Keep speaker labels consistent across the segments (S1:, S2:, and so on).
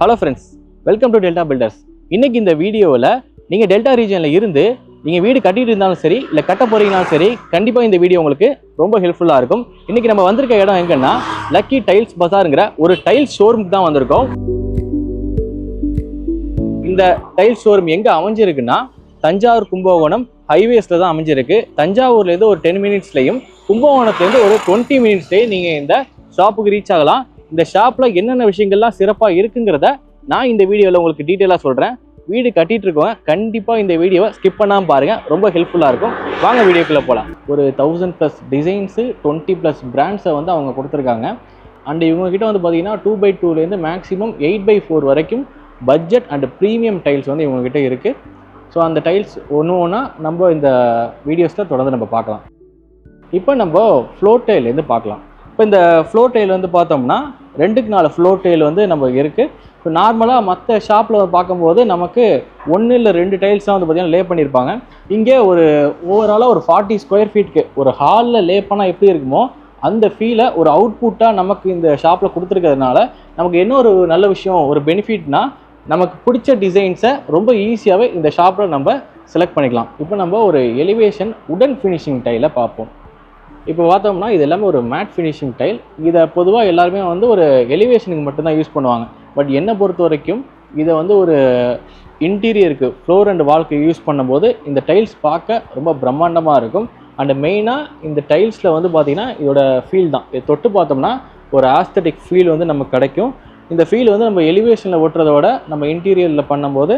S1: Hello friends welcome to Delta Builders இன்றைக்கி இந்த வீடியோவில் நீங்கள் டெல்டா ரீஜனில் இருந்து நீங்கள் வீடு கட்டிகிட்டு இருந்தாலும் சரி இல்லை கட்ட போகிறீங்கனாலும் சரி கண்டிப்பாக இந்த வீடியோ உங்களுக்கு ரொம்ப ஹெல்ப்ஃபுல்லாக இருக்கும். இன்றைக்கி நம்ம வந்திருக்க இடம் எங்கன்னா லக்கி டைல்ஸ் பசாருங்கிற ஒரு டைல்ஸ் ஷோரூமுக்கு தான் வந்திருக்கோம். இந்த டைல்ஸ் ஷோரூம் எங்கே அமைஞ்சிருக்குன்னா தஞ்சாவூர் கும்பகோணம் ஹைவேஸில் தான் அமைஞ்சிருக்கு. தஞ்சாவூர்லேருந்து ஒரு டென் மினிட்ஸ்லையும் கும்பகோணத்துலேருந்து ஒரு டுவெண்ட்டி மினிட்ஸ்லேயும் நீங்கள் இந்த ஷாப்புக்கு ரீச் ஆகலாம். இந்த ஷாப்பில் என்னென்ன விஷயங்கள்லாம் சிறப்பாக இருக்குங்கிறத நான் இந்த வீடியோவில் உங்களுக்கு டீட்டெயிலாக சொல்கிறேன் வீடு கட்டிட்டு இருக்கவங்க கண்டிப்பாக இந்த வீடியோவை ஸ்கிப் பண்ணாமல் பாருங்கள் ரொம்ப ஹெல்ப்ஃபுல்லாக இருக்கும். வாங்க வீடியோக்குள்ளே போகலாம் ஒரு thousand plus designs twenty plus பிராண்ட்ஸை வந்து அவங்க கொடுத்துருக்காங்க. அண்ட் இவங்ககிட்ட வந்து பார்த்தீங்கன்னா டூ பை டூலேருந்து மேக்ஸிமம் எயிட் பை ஃபோர் வரைக்கும் பட்ஜெட் அண்ட் ப்ரீமியம் டைல்ஸ் வந்து இவங்ககிட்ட இருக்குது ஸோ அந்த டைல்ஸ் ஒன்று ஒன்றா நம்ம இந்த வீடியோஸில் தொடர்ந்து நம்ம பார்க்கலாம். இப்போ நம்ம ஃப்ளோர் டைல்லேருந்து பார்க்கலாம். இப்போ இந்த ஃப்ளோர் டைல் வந்து பார்த்தோம்னா ரெண்டுக்கு நாலு ஃப்ளோர் டெயில் வந்து நம்ம இருக்குது இப்போ நார்மலாக மற்ற ஷாப்பில் பார்க்கும்போது நமக்கு ஒன்று இல்லை ரெண்டு டைல்ஸ் தான் வந்து பார்த்தீங்கன்னா லே பண்ணியிருப்பாங்க. இங்கே ஒரு ஓவராலாக ஒரு ஃபார்ட்டி ஸ்கொயர் ஃபீட்க்கு ஒரு ஹாலில் லே பண்ணால் எப்படி இருக்குமோ அந்த ஃபீலை ஒரு அவுட்புட்டாக நமக்கு இந்த ஷாப்பில் கொடுத்துருக்கிறதுனால நமக்கு என்ன ஒரு நல்ல விஷயம் ஒரு பெனிஃபிட்னா நமக்கு பிடிச்ச டிசைன்ஸை ரொம்ப ஈஸியாகவே இந்த ஷாப்பில் நம்ம செலக்ட் பண்ணிக்கலாம். இப்போ நம்ம ஒரு எலிவேஷன் உடன் ஃபினிஷிங் டைலை பார்ப்போம். இப்போ பார்த்தோம்னா இது எல்லாமே ஒரு மேட் ஃபினிஷிங் டைல் இதை பொதுவாக எல்லாருமே வந்து ஒரு எலிவேஷனுக்கு மட்டும்தான் யூஸ் பண்ணுவாங்க. பட் என்னை பொறுத்த வரைக்கும் இதை வந்து ஒரு இன்டீரியருக்கு ஃப்ளோர் அண்ட் வால்க்கு யூஸ் பண்ணும்போது இந்த டைல்ஸ் பார்க்க ரொம்ப பிரம்மாண்டமாக இருக்கும். அண்ட் மெயினாக இந்த டைல்ஸில் வந்து பார்த்திங்கன்னா இதோட ஃபீல் தான். இதை தொட்டு பார்த்தோம்னா ஒரு ஆஸ்தட்டிக் ஃபீல் வந்து நமக்கு கிடைக்கும். இந்த ஃபீல் வந்து நம்ம எலிவேஷனில் ஓட்டுறத விட நம்ம இன்டீரியரில் பண்ணும்போது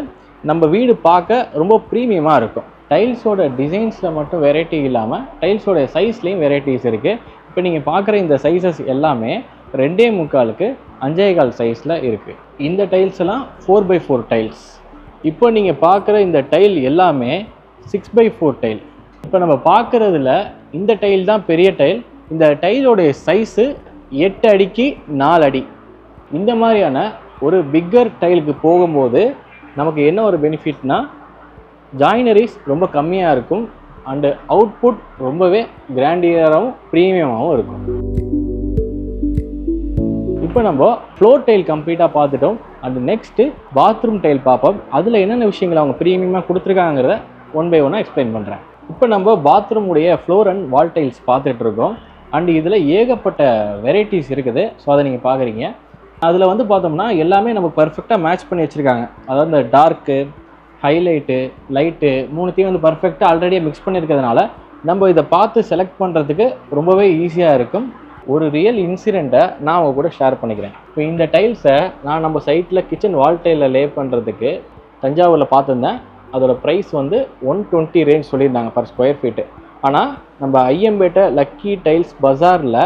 S1: நம்ம வீடு பார்க்க ரொம்ப ப்ரீமியமாக இருக்கும். டைல்ஸோட டிசைன்ஸில் மட்டும் வெரைட்டி இல்லாமல் டைல்ஸோட சைஸ்லேயும் வெரைட்டிஸ் இருக்குது இப்போ நீங்கள் பார்க்குற இந்த சைஸஸ் எல்லாமே ரெண்டே முக்காலுக்கு அஞ்சே கால் சைஸில் இருக்குது இந்த டைல்ஸ் எல்லாம் ஃபோர் பை ஃபோர் டைல்ஸ் இப்போ நீங்கள் பார்க்குற இந்த டைல் எல்லாமே சிக்ஸ் பை ஃபோர் டைல் இப்போ நம்ம பார்க்குறதுல இந்த டைல் தான் பெரிய டைல் இந்த டைலோடைய சைஸு எட்டு அடிக்கு நாலு அடி. இந்த மாதிரியான ஒரு பிக்கர் டைலுக்கு போகும்போது நமக்கு என்ன ஒரு பெனிஃபிட்னால் ஜாயினரிஸ் ரொம்ப கம்மியாக இருக்கும். அண்டு அவுட்புட் ரொம்பவே கிராண்டியராகவும் ப்ரீமியமாகவும் இருக்கும். இப்போ நம்ம ஃப்ளோர் டைல் கம்ப்ளீட்டாக பார்த்துட்டோம். அண்ட் நெக்ஸ்ட்டு பாத்ரூம் டைல் பார்ப்போம் அதில் என்னென்ன விஷயங்கள் அவங்க ப்ரீமியமாக கொடுத்துருக்காங்கிறத ஒன் பை ஒன்னாக எக்ஸ்பிளைன் பண்ணுறேன் இப்போ நம்ம பாத்ரூமுடைய ஃப்ளோர் அண்ட் வால் டைல்ஸ் பார்த்துட்டு இருக்கோம். அண்ட் இதில் ஏகப்பட்ட வெரைட்டிஸ் இருக்குது. ஸோ அதை நீங்கள் பார்க்குறீங்க. அதில் வந்து பார்த்தோம்னா எல்லாமே நம்ம பர்ஃபெக்டாக மேட்ச் பண்ணி வச்சுருக்காங்க. அதாவது இந்த டார்க்கு ஹைலைட்டு லைட்டு மூணுத்தையும் வந்து பர்ஃபெக்டாக ஆல்ரெடியாக மிக்ஸ் பண்ணியிருக்கிறதுனால நம்ம இதை பார்த்து செலக்ட் பண்ணுறதுக்கு ரொம்பவே ஈஸியாக இருக்கும். ஒரு ரியல் இன்சிடெண்ட்டை நான் அவங்க கூட ஷேர் பண்ணிக்கிறேன். இப்போ இந்த டைல்ஸை நான் நம்ம சைட்டில் கிச்சன் வால் டைலில் லே பண்ணுறதுக்கு தஞ்சாவூரில் பார்த்துருந்தேன். அதோட ப்ரைஸ் வந்து ஒன் டுவெண்ட்டி ரேஞ்ச் சொல்லியிருந்தாங்க பர் ஸ்கொயர் ஃபீட்டு ஆனால் நம்ம ஐஎம்பேட்டை லக்கி டைல்ஸ் பஜாரில்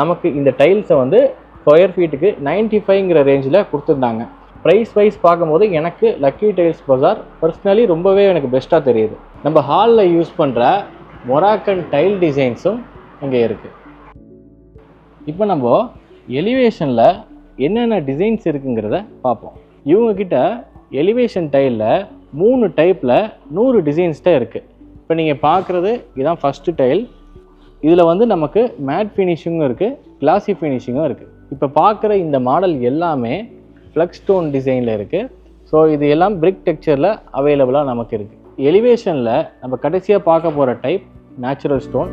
S1: நமக்கு இந்த டைல்ஸை வந்து ஸ்கொயர் ஃபீட்டுக்கு நைன்ட்டி ஃபைவ்ங்கிற ரேஞ்சில் கொடுத்துருந்தாங்க. ப்ரைஸ் வைஸ் பார்க்கும்போது எனக்கு லக்கி டைல்ஸ் பஜார் பர்சனலி ரொம்பவே எனக்கு பெஸ்ட்டாக தெரியுது. நம்ம ஹாலில் யூஸ் பண்ணுற மொராக்கன் டைல் டிசைன்ஸும் இங்கே இருக்குது இப்போ நம்ம எலிவேஷனில் என்னென்ன டிசைன்ஸ் இருக்குங்கிறத பார்ப்போம். இவங்கக்கிட்ட எலிவேஷன் டைலில் மூணு டைப்பில் நூறு டிசைன்ஸ்ட இருக்குது இப்போ நீங்கள் பார்க்குறது இதுதான் ஃபஸ்ட்டு டைல் இதில் வந்து நமக்கு மேட் ஃபினிஷிங்கும் இருக்குது கிளாசி ஃபினிஷிங்கும் இருக்குது இப்போ பார்க்குற இந்த மாடல் எல்லாமே ஃப்ளக்ஸ் ஸ்டோன் டிசைனில் இருக்குது ஸோ இது எல்லாம் பிரிக் டெக்ஸ்சரில் அவைலபிளாக நமக்கு இருக்குது எலிவேஷனில் நம்ம கடைசியாக பார்க்க போகிற டைப் நேச்சுரல் ஸ்டோன்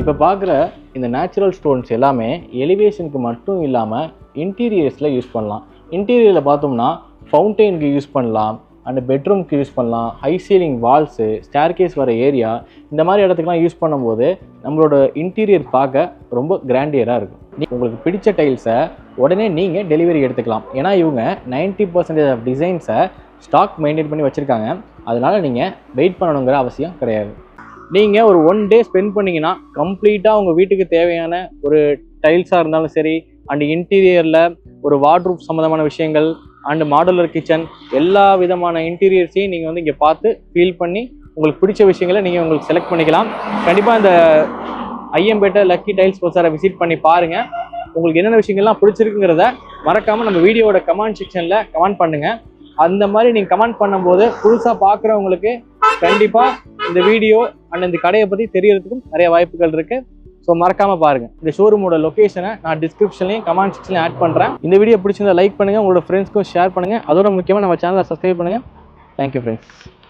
S1: இப்போ பார்க்குற இந்த நேச்சுரல் ஸ்டோன்ஸ் எல்லாமே எலிவேஷனுக்கு மட்டும் இல்லாமல் இன்டீரியர்ஸில் யூஸ் பண்ணலாம். இன்டீரியரில் பார்த்தோம்னா ஃபவுண்டெயினுக்கு யூஸ் பண்ணலாம். அண்ட் பெட்ரூம்க்கு யூஸ் பண்ணலாம். ஹை சீலிங் வால்ஸு ஸ்டேர்கேஸ் வர ஏரியா இந்த மாதிரி இடத்துக்குலாம் யூஸ் பண்ணும்போது நம்மளோட இன்டீரியர் பார்க்க ரொம்ப கிராண்டியராக இருக்கும். உங்களுக்கு பிடிச்ச டைல்ஸை உடனே நீங்கள் டெலிவரி எடுத்துக்கலாம். ஏன்னா இவங்க நைன்ட்டி பர்சன்டேஜ் ஆஃப் டிசைன்ஸை ஸ்டாக் மெயின்டைன் பண்ணி வச்சுருக்காங்க. அதனால் நீங்கள் வெயிட் பண்ணணுங்கிற அவசியம் கிடையாது. நீங்கள் ஒரு ஒன் டே ஸ்பெண்ட் பண்ணிங்கன்னா கம்ப்ளீட்டாக உங்கள் வீட்டுக்கு தேவையான ஒரு டைல்ஸாக இருந்தாலும் சரி அண்ட் இன்டீரியரில் ஒரு வார்ட்ரூப் சம்மந்தமான விஷயங்கள் அண்டு மாடுலர் கிச்சன் எல்லா விதமான இன்டீரியர்ஸையும் நீங்கள் வந்து இங்கே பார்த்து ஃபீல் பண்ணி உங்களுக்கு பிடிச்ச விஷயங்களை நீங்கள் உங்களுக்கு செலக்ட் பண்ணிக்கலாம். கண்டிப்பாக இந்த ஐயம்பேட்டை லக்கி டைல்ஸ் பசாரை விசிட் பண்ணி பாருங்கள் உங்களுக்கு என்னென்ன விஷயங்கள்லாம் பிடிச்சிருக்குங்கிறத மறக்காமல் நம்ம வீடியோட கமெண்ட் செக்ஷனில் கமெண்ட் பண்ணுங்கள் அந்த மாதிரி நீங்கள் கமெண்ட் பண்ணும்போது புதுசாக பார்க்குறவங்களுக்கு கண்டிப்பாக இந்த வீடியோ அண்ட் இந்த கடையை பற்றி தெரியறதுக்கும் நிறைய வாய்ப்புகள் இருக்குது ஸோ மறக்காமல் பாருங்கள் இந்த ஷோரூமோட லொக்கேஷனை நான் டிஸ்கிரிப்ஷன்லையும் கமெண்ட் செக்ஷன்லையும் ஆட் பண்ணுறேன் இந்த வீடியோ பிடிச்சிருந்தா லைக் பண்ணுங்கள் உங்களோட ஃப்ரெண்ட்ஸ்க்கும் ஷேர் பண்ணுங்கள் அதோட முக்கியமாக நம்ம சேனலை சப்ஸ்கிரைப் பண்ணுங்கள் தேங்க்யூ ஃப்ரெண்ட்ஸ்